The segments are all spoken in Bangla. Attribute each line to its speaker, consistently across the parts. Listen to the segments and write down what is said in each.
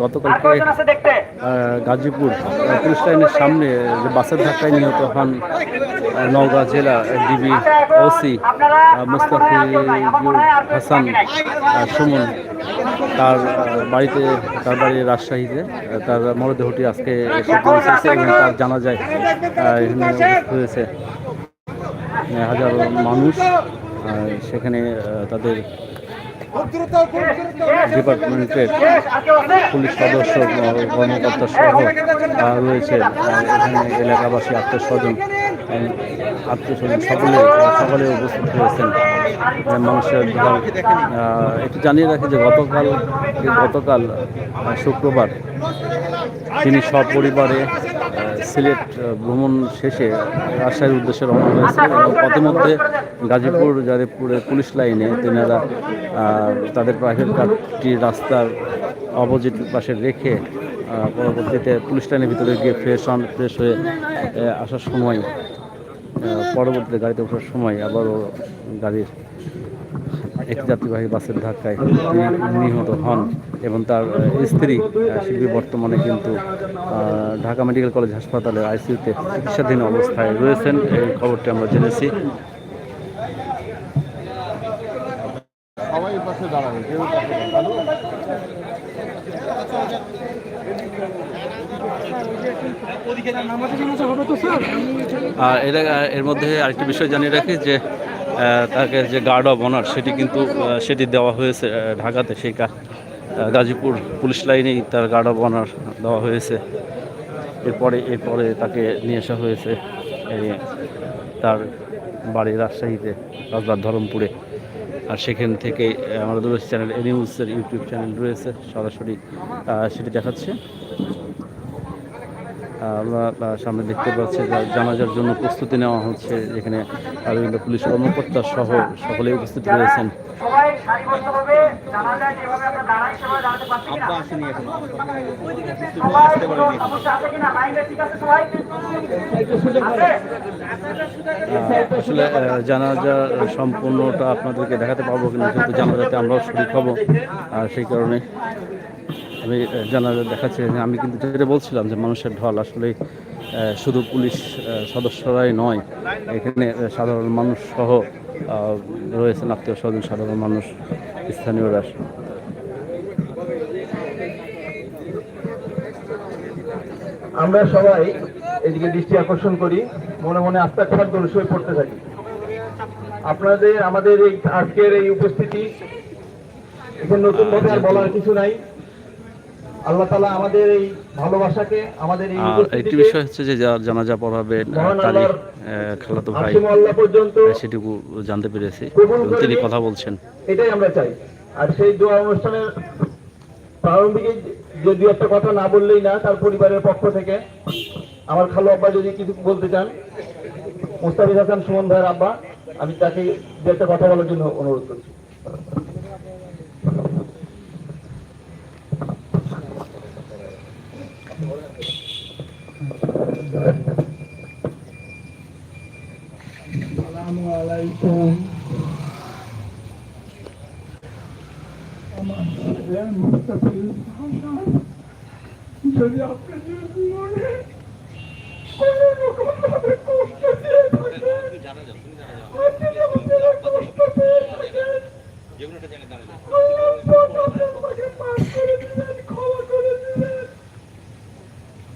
Speaker 1: গতকালকে আহ, গাজীপুর পুলিশ লাইনের সামনে যে বাসের ধাক্কায় নিহত হন নওগাঁ জেলা ডিবি ওসি মুস্তাফিজুর হাসান সুমন তার বাড়িতে তার বাড়ি রাজশাহীতে তার মরদেহটি আজকে এসে পৌঁছেছে এবং তার জানা যায় এখানে হয়েছে। হাজারো মানুষ সেখানে তাদের ডিপার্টমেন্টের পুলিশ সদস্য কর্মকর্তা সহ রয়েছে এখানে এলাকাবাসী আত্মীয় স্বজন। আত্মীয় স্বজন সকলে সকলে উপস্থিত হয়েছেন। মানুষের একটু জানিয়ে রাখি যে গতকাল গতকাল শুক্রবার তিনি সপরিবারে সিলেট ভ্রমণ শেষে রাজশাহীর উদ্দেশ্যে রওনা হয়েছে এবং পথে মধ্যে গাজীপুর যাদবপুরের পুলিশ লাইনে তেনারা তাদের প্রাইভেট কারটি রাস্তার অপোজিট পাশে রেখে পরবর্তীতে পুলিশ লাইনের ভিতরে গিয়ে ফ্রেশ হন ফ্রেশ হয়ে আসার সময় পরবর্তীতে গাড়িতে ওঠার সময় আবারও গাড়ির একটি যাত্রীবাহী বাসের ধাক্কায় নিহত হন এবং তার স্ত্রী শিল্পী বর্তমানে কিন্তু ঢাকা মেডিকেল কলেজ হাসপাতালে আইসিউতে চিকিৎসাধীন অবস্থায় রয়েছেন। এই খবরটি আমরা জেনেছি।
Speaker 2: পাশে দাঁড়াবে কেউ
Speaker 1: আর এর এর মধ্যে আরেকটি বিষয় জানিয়ে রাখি যে তাকে যে গার্ড অফ অনার সেটি কিন্তু সেটি দেওয়া হয়েছে ঢাকাতে, সেই গাজীপুর পুলিশ লাইনেই তার গার্ড অফ অনার দেওয়া হয়েছে। এরপরে এরপরে তাকে নিয়ে আসা হয়েছে তার বাড়ি রাজশাহীতে রাজবাগ ধরমপুরে। আর সেখান থেকে আমাদের রয়েছে চ্যানেল নিউজের ইউটিউব চ্যানেল রয়েছে, সরাসরি সেটি দেখাচ্ছে। আমরা সামনে দেখতে পাচ্ছি জানাজার জন্য প্রস্তুতি নেওয়া হচ্ছে, যেখানে বিভিন্ন পুলিশ কর্মকর্তা সহ, সকলেই উপস্থিত রয়েছেন।
Speaker 3: সারিবদ্ধভাবে জানা যায় যেভাবে আমরা দাঁড়াই সেভাবে দাঁড়াতে পারছি কিনা। সবাই সমস্যা আছে কিনা? লাইনে ঠিক আছে সবাই?
Speaker 1: আসলে জানাজা সম্পূর্ণটা আপনাদেরকে দেখাতে পারব কিনা কিন্তু জানাজাতে আমরাও শরীর হব আর সেই কারণে। আমি জানা দেখাচ্ছি যে আমি কিন্তু যেটা বলছিলাম যে মানুষের ঢল আসলে শুধু পুলিশ সদস্যরাই নয়, এখানে সাধারণ মানুষ সহ রয়েছেন আত্মীয় স্বজন, সাধারণ মানুষ, স্থানীয়রা।
Speaker 4: আমরা সবাই এদিকে দৃষ্টি আকর্ষণ করি, মনে মনে আস্থা খাত হয়ে পড়তে থাকি। আপনাদের, আমাদের এই আজকের এই উপস্থিতি, এখানে নতুন ভাবে আর বলার কিছু নাই। আল্লাহ তালা আমাদের এই ভালোবাসাকে আমাদের
Speaker 1: আর একটি বিষয় হচ্ছে যে যার জানাজা পড়াবে তারই খালাতো ভাই
Speaker 4: পর্যন্ত
Speaker 1: সেটুকু জানতে পেরেছি তিনি কথা বলছেন।
Speaker 4: এটাই আমরা চাই। আর সেই দোয়া অনুষ্ঠানের প্রারম্ভিকে যে দু একটা কথা না বললেই না তার পরিবারের পক্ষ থেকে। আমার খালু আব্বা যদি কিছু বলতে চান মুস্তাফিজ হাসান সুমন ভাইয়ের আব্বা আমি তাকে দু একটা কথা বলার জন্য অনুরোধ করছি।
Speaker 5: আলাইকুম আমার কষ্ট দিয়ে থাকেন আল্লাহ পাক আপনাকে মাফ করে দিলেন ক্ষমা করে দিলেন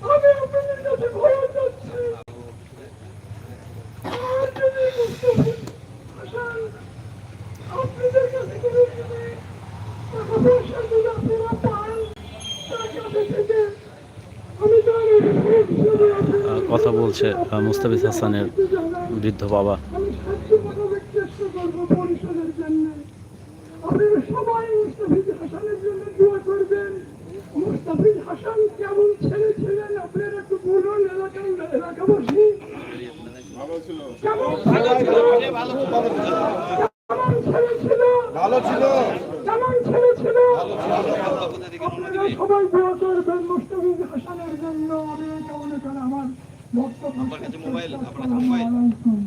Speaker 5: আমি আপনাদের কাছে ক্ষমা চাচ্ছি আর যদি মুস্তাফিজ হাসান আপনাদের কাছে কোনো যদি টাকা পয়সা যদি আপনারা পান তার কাছে থেকে আমি জানি হিসেবে
Speaker 1: আহ, কথা বলছে মুস্তাফিজ হাসানের বৃদ্ধ বাবা।
Speaker 5: আপনারা সবাই মুস্তাফিজ দোয়া করবেন মুস্তাফিজ হাসান কেমন ছেলে। ছিলেন আপনারা একটু বলুন এলাকার এলাকাবাসী কেমন ছিল কেমন ছেলে ছিল
Speaker 2: ভালো ছিল
Speaker 5: কেমন ছেলে ছিল সবাই দোয়া করবেন মুস্তাফিজ হাসানের জন্য। আমি এই কামনা করে আমার বক্তব্য আসসালামু আলাইকুম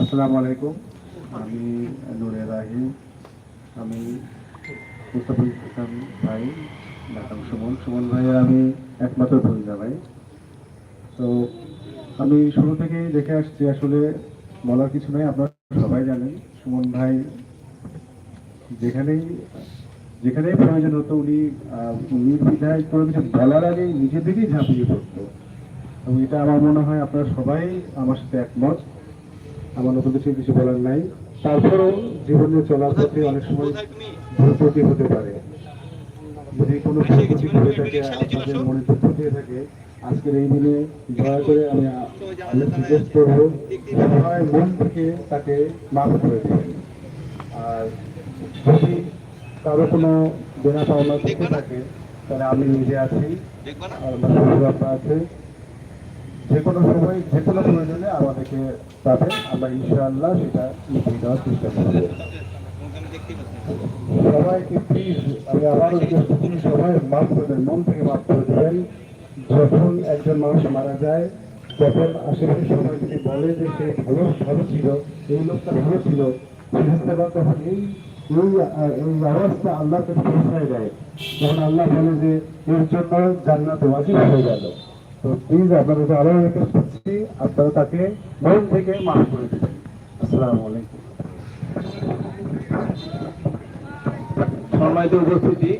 Speaker 6: আসসালামু আলাইকুম
Speaker 2: আমি নুরে রাহিম। আমি মুস্তাফিজ হাসান ভাই ডাকাম সুমন সুমন ভাইয়ের আমি একমাত্র ভূমিকা ভাই। তো আমি শুরু থেকেই দেখে আসছি, আসলে বলার কিছু নাই, আপনারা সবাই জানেন। সুমন ভাই যেখানেই যেখানেই প্রয়োজন হতো উনি আহ, নির্দ্বিধায় কোনো কিছু বলার আগেই নিজে থেকেই ঝাঁপিয়ে পড়তো। এবং এটা আমার মনে হয় আপনারা সবাই আমার সাথে একমত। আমার নতুন কিছু কিছু বলার নাই। তারপরেও জীবনে চলার পথে অনেক সময় ভুলত্রুটি হতে পারে। যদি কোনো ভুলত্রুটি হয়ে থাকে আপনাদের মনে দুঃখ দিয়ে থাকে আজকের এই দিনে দয়া করে আমি আমি রিকোয়েস্ট করব মন থেকে তাকে মাফ করে দেবেন। আর যদি কারও কোনো দেনা পাওনা থেকে থাকে তাহলে আমি নিজে আছি। আমার আছে। যে কোনো সময় যে কোনো প্রয়োজনে আমাদেরকে পাবেন আমরা ইনশাআল্লাহ সেটা মিটিয়ে দেওয়ার চেষ্টা করব। সবাইকে প্লিজ আমি আবারও সবাই মাফ করবেন মন থেকে মাফ করে দেবেন। যখন একজন মানুষ মারা যায় তখন আশেপাশে সবাই যদি বলে যে সে ভালো ভালো ছিল এই লোকটা ভালো ছিল সিদ্ধান্তবার তখন এই এই এই অবস্থা আল্লাহ কাছে পৌঁছায় দেয়। যখন আল্লাহ বলে যে, এর জন্য জান্নাত ওয়াজিব হয়ে গেল। তো প্লিজ আপনাদের আরও রিকোয়েস্ট করছি, আপনারা তাকে মন থেকে মাফ করে দেবেন। আসসালামু আলাইকুম।
Speaker 4: সম্মানিত উপস্থিতি